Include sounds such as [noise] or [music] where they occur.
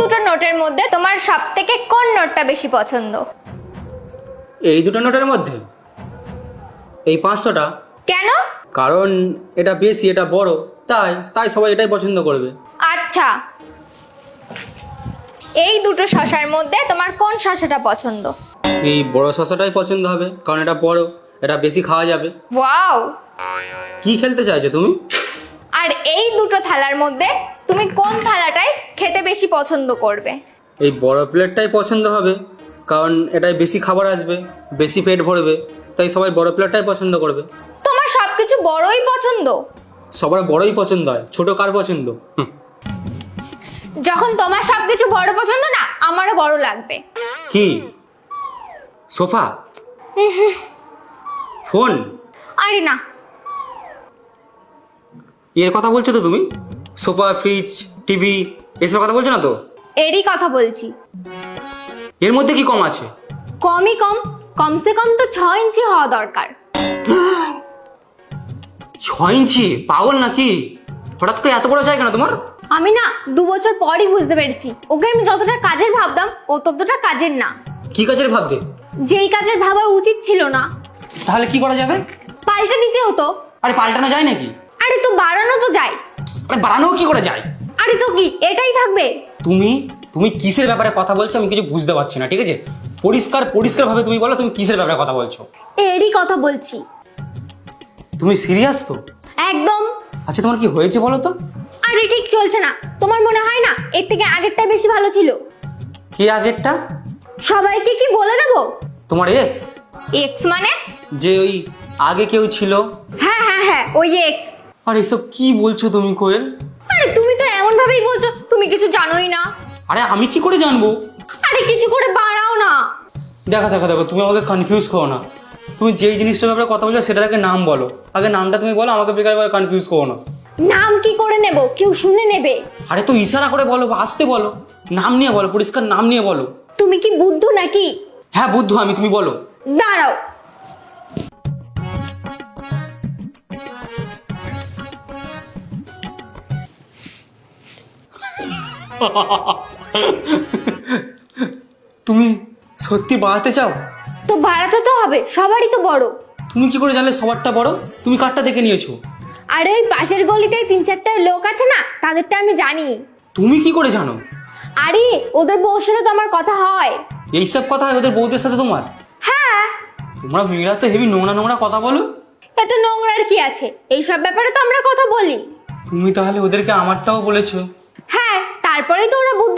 দুটো নোটের মধ্যে তোমার সব থেকে কোন নোটটা বেশি পছন্দ? এই দুটো নোটের মধ্যে? এই পাঁচশোটা? কেন? কারণ এটা বেশি এটা বড় তাই তাই সবাই এটাই পছন্দ করবে। আচ্ছা। এই দুটো শশার মধ্যে তোমার কোন শশাটা পছন্দ? এই বড় শসাটাই পছন্দ হবে কারণ এটা বড় এটা বেশি খাওয়া যাবে। ওয়াও! কি খেলতে চাইছো তুমি? আর এই দুটো থালার মধ্যে তুমি কোন থালাটাই খেতে বেশি পছন্দ করবে? এই বড় প্লেটটাই পছন্দ হবে কারণ এটাই বেশি খাবার আসবে বেশি পেট ভরবে তাই সবাই বড় প্লেটটাই পছন্দ করবে। তোমার সবকিছু বড়ই পছন্দ? সবার বড়ই পছন্দ হয় ছোট কার পছন্দ? হুম। যখন তোমার সবকিছু বড় পছন্দ না আমারও বড় লাগবে। কি? সোফা? ফোন? আরে না। এর কথা বলছো তো তুমি? সোফা ফ্রিজ টিভি এসব কথা বলছো না তো? এরই কথা বলছি। এর মধ্যে কি কম আছে? কমই কম কমসে কম তো ছ ইঞ্চি হওয়া দরকার। ছয় ইঞ্চি? পাগল নাকি? হঠাৎ করে এত বড় চাই কেন তোমার? আমি না দু বছর পরই বুঝতে পেরেছি। ওকে আমি যতটা কাজের ভাবতাম ও ততটা কাজের না। কি কাজের ভাববে? যেই কাজের ভাবা উচিত ছিল না। তাহলে কি করা যাবে? পাল্টে দিতে হতো। আরে পাল্টানো যায় নাকি? আরে তো বাড়ানো তো যায়। আরে বাড়ানোও কি করে যায়? আরে তো কি? এটাই থাকবে। তুমি তুমি কিসের ব্যাপারে কথা বলছো আমি কিছু বুঝতে পারছি না ঠিক আছে? পরিষ্কার পরিষ্কার ভাবে তুমি বলো তুমি কিসের ব্যাপারে কথা বলছো? এরই কথা বলছি। তুমি সিরিয়াস তো? একদম। আচ্ছা তোমার কি হয়েছে বলো তো? আরে ঠিক চলছে না। তোমার মনে হয় না এর থেকে আগেরটাই বেশি ভালো ছিল? কে আগেরটা? সবাইকে কি বলে দেবো? তোমার এক্স এক্স মানে? যে ওই আগে কেউ ছিল? হ্যাঁ হ্যাঁ হ্যাঁ ওই এক্স আর এসব কি বলছো তুমি কোয়েল? আরে তুমি তো এমন ভাবেই বলছো তুমি কিছু জানোই না। আরে আমি কি করে জানব? আরে কিছু করে বাড়াও না। দেখো দেখো দেখো তুমি আমাকে কনফিউজ করো না। তুমি যেই জিনিসটার ব্যাপারে কথা বলছো সেটার আগে নাম বলো। আগে নামটা তুমি বলো আমাকে বেকার কনফিউজ করো না। নাম কি করে নেব? কেউ শুনে নেবে। আরে তো ইশারা করে বলো বা আসতে বলো। নাম নিয়ে বলো পরিষ্কার নাম নিয়ে বলো। তুমি কি বুদ্ধ নাকি? হ্যাঁ বুদ্ধ আমি তুমি বলো। দাঁড়াও। [laughs] তুমি সত্যি বাড়াতে চাও? তো বাড়াতে তো হবে সবারই তো বড়। তুমি কি করে জানলে সবারটা বড়? তুমি কারটা দেখে নিয়েছো। আরে ওই পাশের গলিতে তিন চারটা লোক আছে না তাদেরটা আমি জানি। তুমি কি করে জানো? আরে ওদের বউর সাথে তো আমার কথা হয়। এইসব কথা হয় ওদের বউদের সাথে তোমার? হ্যাঁ। তোমরা মেয়েরা তো হেভি নোংরা নোংরা কথা বলো। এত নোংরার কি আছে? এইসব ব্যাপারে তো আমরা কথা বলি। তুমি তাহলে ওদেরকে আমারটাও বলেছ। হ্যাঁ তারপরেই তো ওরা বুদ্ধ